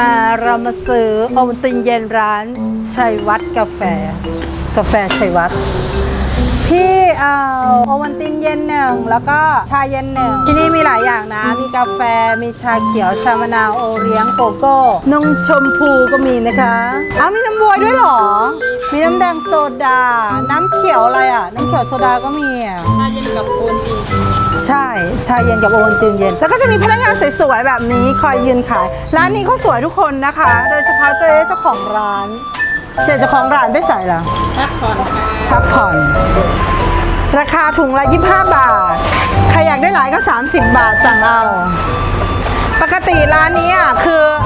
มาเรามาซื้อโอวัลตินเย็นร้านชัยวัฒน์กาแฟ กาแฟชัยวัฒน์พี่เอาโอวัลตินเย็นหนึ่งแล้วก็ชาเย็นหนึ่งที่นี่มีหลายอย่างนะ มีกาแฟมีชาเขียวชามะนาวโอเลี้ยงโกโก้นมชมพูก็มีนะคะอ้าวมีน้ำบวยด้วยหรอ มีน้ำแดงโซดา น้ำเขียวอะไรอะ น้ำเขียวโซดาก็มีอะชาเย็นกับโอนจริง ใช่ชาเย็นกับโอวัลตินเย็น แล้วก็จะมีพนักงานสวยๆแบบนี้คอยยืนขาย ร้านนี้เขาสวยทุกคนนะคะ โดยเฉพาะเจ๊เจ้าของร้าน เจ๊เจ้าของร้านได้ใส่แล้วพักผ่อนค่ะพักผ่อน ราคาถุงละ 25 บาท ใครอยากได้หลายก็ 30 บาทสั่งเอา ปกติร้านนี้อะคือตีพ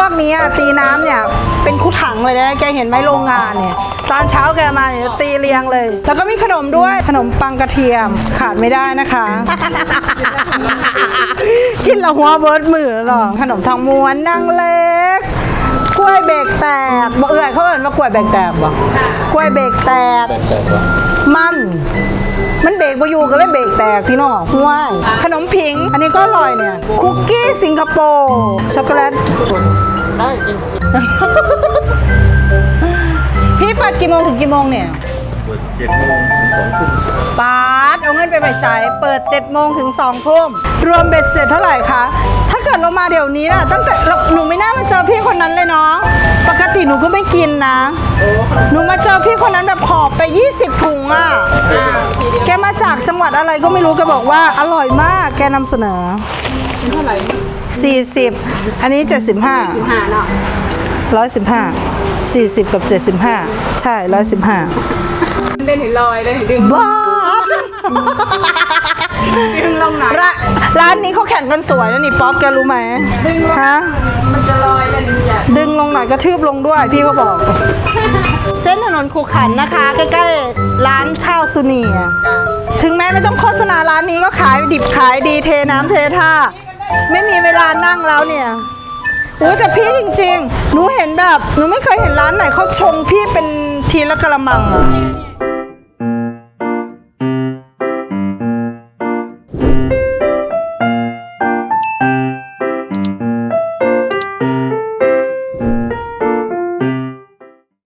วกนี้อะตีน้ำเนี่ยเป็นคู่ถังเลยนะแกเห็นไหมโรงงานเนี่ยตอนเช้าแกมาเนี่ยตีเรียงเลย แล้วก็มีขนมด้วยขนมปังกระเทียมขาดไม่ได้นะคะกินและหัวเบิร์ดมือหรอกขนมทองม้วนนางเล็กกล้วยเบรกแตกบ่เอื่อยเขาเอ่นว่ากล้วยเบรกแตกบ่กล้วยเบรกแตกมันมันเบร กบ่อยู่ก็เลยเบรกแตกพี่น้องห้วย ขนมผิง อันนี้ก็อร่อยเนี่ย คุกกี้สิงคโปร์ช็อกโกแลตได้จริงพี่เปิดกี่โมงถึงกี่โมงเนี่ย เปิดเจ็ดโมงถึงสองทุ่มปาดเอาเงินไปใบสายเปิด7โมงถึง2ทุ่มรวมเบ็ดเสร็จเท่าไหร่คะ ถ้าเกิดเรามาเดี๋ยวนี้นะตั้งแต่เราหนูไม่น่ามาเจอพี่คนนั้นเลยเนาะปกติหนูก็ไม่กินนะ หนูมาเจอพี่คนนั้นแบบหอบไป 20ถุงอะ จากจังหวัดอะไรก็ไม่รู้แกบอกว่าอร่อยมากแกนำเสนอ เท่าไหร่40อันนี้75หาเนาะ115 40กับ75ใช่115เดินถึงลอยเดินถึงดึงบ้าดึงลงหน่อยร้านร้านนี้เขาแข่งกันสวยนะนี่ป๊อปแกรู้ไหมดึงลงฮะมันจะลอยเลยดึงอย่าดึงลงหน่อยกระทืบลงด้วยพี่เขาบอก เส้นถนนคูขันนะคะ ใกล้ๆร้านข้าวสุนีอะถึงแม้ไม่ต้องโฆษณาร้านนี้ก็ขายดิบขายดีเทน้ำเทท่า ไม่มีเวลานั่งแล้วเนี่ยอุ้ยแต่พี่จริงๆ หนูเห็นแบบ หนูไม่เคยเห็นร้านไหนเขาชงพี่เป็นทีละกระมังอะเนี่ย